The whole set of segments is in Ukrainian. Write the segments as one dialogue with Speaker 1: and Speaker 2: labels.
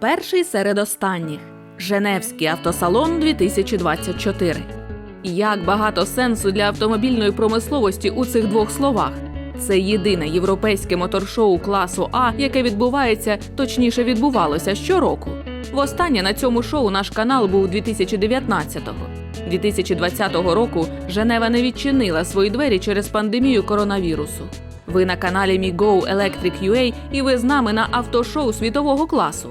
Speaker 1: Перший серед останніх Женевський автосалон 2024. Як багато сенсу для автомобільної промисловості у цих двох словах. Це єдине європейське моторшоу класу А, яке відбувається, точніше відбувалося щороку. Востаннє на цьому шоу наш канал був 2019-го. 2020 року Женева не відчинила свої двері через пандемію коронавірусу. Ви на каналі MiGo Electric UA і ви з нами на автошоу світового класу.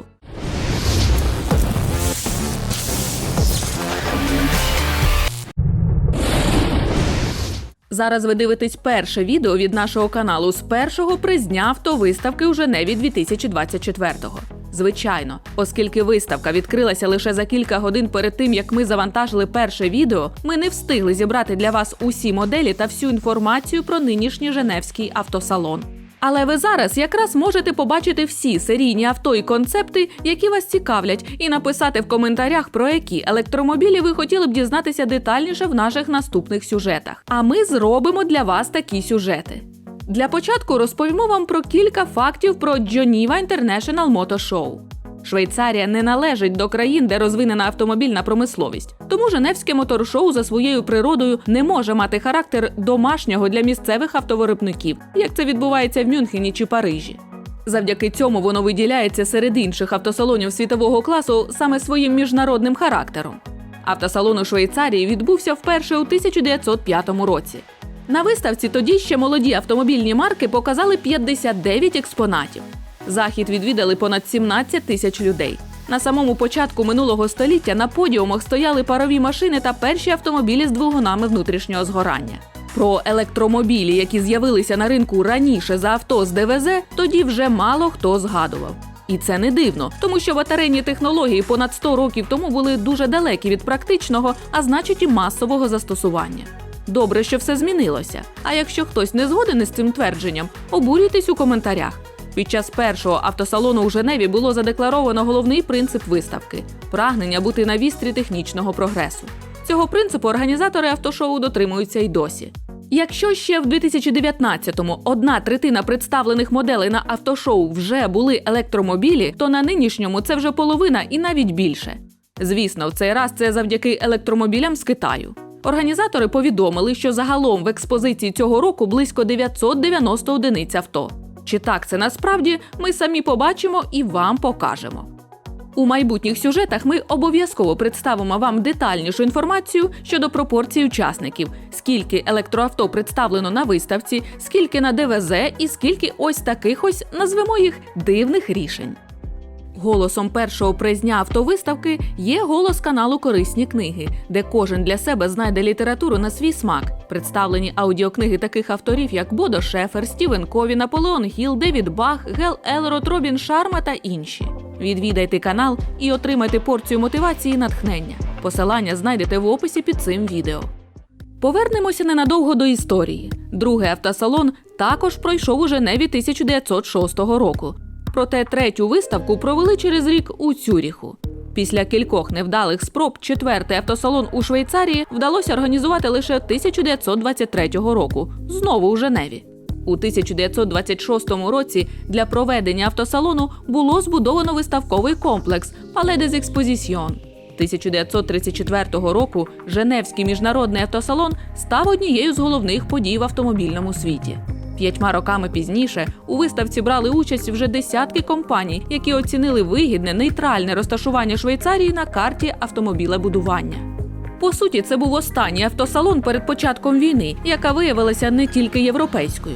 Speaker 1: Зараз ви дивитесь перше відео від нашого каналу з першого призня автовиставки у Женеві 2024-го. Звичайно, оскільки виставка відкрилася лише за кілька годин перед тим, як ми завантажили перше відео, ми не встигли зібрати для вас усі моделі та всю інформацію про нинішній Женевський автосалон. Але ви зараз якраз можете побачити всі серійні авто і концепти, які вас цікавлять, і написати в коментарях, про які електромобілі ви хотіли б дізнатися детальніше в наших наступних сюжетах. А ми зробимо для вас такі сюжети. Для початку розповімо вам про кілька фактів про Geneva International Motor Show. Швейцарія не належить до країн, де розвинена автомобільна промисловість. Тому Женевське моторшоу за своєю природою не може мати характер домашнього для місцевих автовиробників, як це відбувається в Мюнхені чи Парижі. Завдяки цьому воно виділяється серед інших автосалонів світового класу саме своїм міжнародним характером. Автосалон у Швейцарії відбувся вперше у 1905 році. На виставці тоді ще молоді автомобільні марки показали 59 експонатів. Захід відвідали понад 17 тисяч людей. На самому початку минулого століття на подіумах стояли парові машини та перші автомобілі з двигунами внутрішнього згорання. Про електромобілі, які з'явилися на ринку раніше за авто з ДВЗ, тоді вже мало хто згадував. І це не дивно, тому що батарейні технології понад 100 років тому були дуже далекі від практичного, а значить і масового застосування. Добре, що все змінилося. А якщо хтось не згоден із цим твердженням, обурюйтесь у коментарях. Під час першого автосалону у Женеві було задекларовано головний принцип виставки прагнення бути на вістрі технічного прогресу. Цього принципу організатори автошоу дотримуються й досі. Якщо ще в 2019-му одна третина представлених моделей на автошоу вже були електромобілі, то на нинішньому це вже половина і навіть більше. Звісно, в цей раз це завдяки електромобілям з Китаю. Організатори повідомили, що загалом в експозиції цього року близько 990 одиниць авто. Чи так це насправді, ми самі побачимо і вам покажемо. У майбутніх сюжетах ми обов'язково представимо вам детальнішу інформацію щодо пропорцій учасників, скільки електроавто представлено на виставці, скільки на ДВЗ і скільки ось таких ось назвемо їх дивних рішень. Голосом першого призня автовиставки є голос каналу Корисні книги, де кожен для себе знайде літературу на свій смак. Представлені аудіокниги таких авторів, як Бодо Шефер, Стівен Кові, Наполеон Гіл, Девід Бах, Гел Елрот, Робін Шарма та інші. Відвідайте канал і отримайте порцію мотивації і натхнення. Посилання знайдете в описі під цим відео. Повернемося ненадовго до історії. Другий автосалон також пройшов у Женеві 1906 року. Проте третю виставку провели через рік у Цюріху. Після кількох невдалих спроб четвертий автосалон у Швейцарії вдалося організувати лише 1923 року, знову у Женеві. У 1926 році для проведення автосалону було збудовано виставковий комплекс Palais des Expositions. 1934 року Женевський міжнародний автосалон став однією з головних подій в автомобільному світі. П'ятьма роками пізніше у виставці брали участь вже десятки компаній, які оцінили вигідне нейтральне розташування Швейцарії на карті автомобілебудування. По суті, це був останній автосалон перед початком війни, яка виявилася не тільки європейською.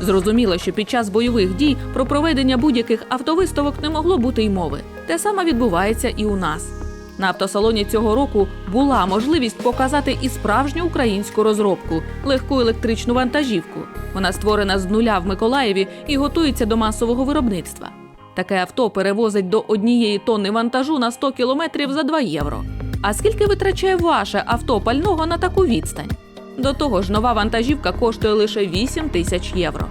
Speaker 1: Зрозуміло, що під час бойових дій про проведення будь-яких автовиставок не могло бути й мови. Те саме відбувається і у нас. На автосалоні цього року була можливість показати і справжню українську розробку легку електричну вантажівку. Вона створена з нуля в Миколаєві і готується до масового виробництва. Таке авто перевозить до однієї тонни вантажу на 100 кілометрів за 2 євро. А скільки витрачає ваше авто пального на таку відстань? До того ж, нова вантажівка коштує лише 8 тисяч євро.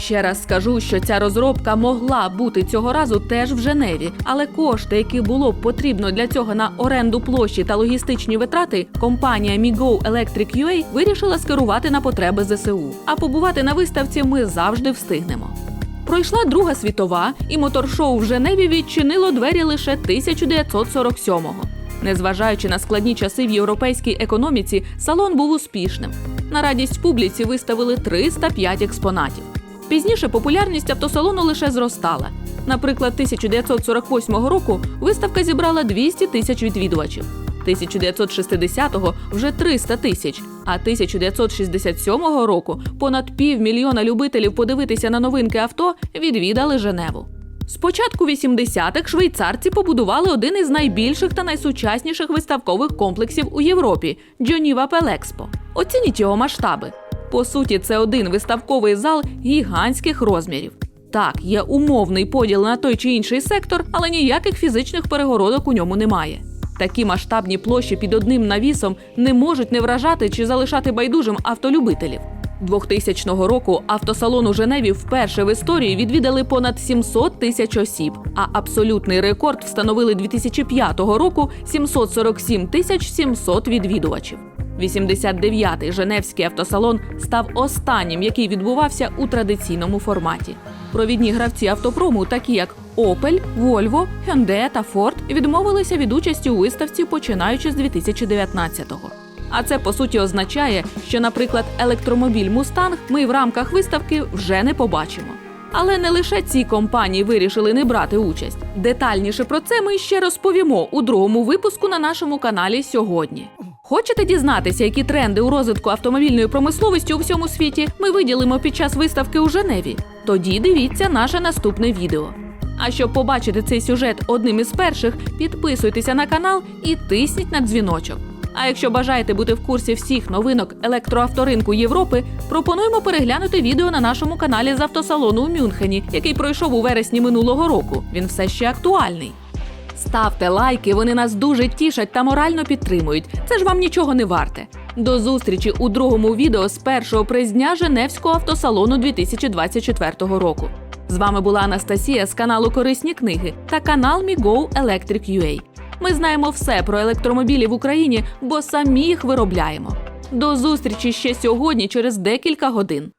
Speaker 1: Ще раз скажу, що ця розробка могла бути цього разу теж в Женеві, але кошти, які було б потрібно для цього на оренду площі та логістичні витрати, компанія MiGo Electric UA вирішила скерувати на потреби ЗСУ. А побувати на виставці ми завжди встигнемо. Пройшла Друга світова, і моторшоу в Женеві відчинило двері лише 1947-го. Незважаючи на складні часи в європейській економіці, салон був успішним. На радість публіці виставили 305 експонатів. Пізніше популярність автосалону лише зростала. Наприклад, 1948 року виставка зібрала 200 тисяч відвідувачів. 1960-го вже 300 тисяч, а 1967 року понад півмільйона любителів подивитися на новинки авто відвідали Женеву. Спочатку 80-х швейцарці побудували один із найбільших та найсучасніших виставкових комплексів у Європі Джоніва Пелекспо. Оцініть його масштаби. По суті, це один виставковий зал гігантських розмірів. Так, є умовний поділ на той чи інший сектор, але ніяких фізичних перегородок у ньому немає. Такі масштабні площі під одним навісом не можуть не вражати чи залишати байдужим автолюбителів. 2000 року автосалон у Женеві вперше в історії відвідали понад 700 тисяч осіб, а абсолютний рекорд встановили 2005 року 747 тисяч 700 відвідувачів. 89-й Женевський автосалон став останнім, який відбувався у традиційному форматі. Провідні гравці автопрому, такі як Opel, Volvo, Hyundai та Ford, відмовилися від участі у виставці починаючи з 2019-го. А це по суті означає, що, наприклад, електромобіль Mustang ми в рамках виставки вже не побачимо. Але не лише ці компанії вирішили не брати участь. Детальніше про це ми ще розповімо у другому випуску на нашому каналі сьогодні. Хочете дізнатися, які тренди у розвитку автомобільної промисловості у всьому світі ми виділимо під час виставки у Женеві? Тоді дивіться наше наступне відео. А щоб побачити цей сюжет одним із перших, підписуйтеся на канал і тисніть на дзвіночок. А якщо бажаєте бути в курсі всіх новинок електроавторинку Європи, пропонуємо переглянути відео на нашому каналі з автосалону у Мюнхені, який пройшов у вересні минулого року. Він все ще актуальний. Ставте лайки, вони нас дуже тішать та морально підтримують. Це ж вам нічого не варте. До зустрічі у другому відео з першого призня Женевського автосалону 2024 року. З вами була Анастасія з каналу Корисні книги та канал MiGo Electric UA. Ми знаємо все про електромобілі в Україні, бо самі їх виробляємо. До зустрічі ще сьогодні, через декілька годин.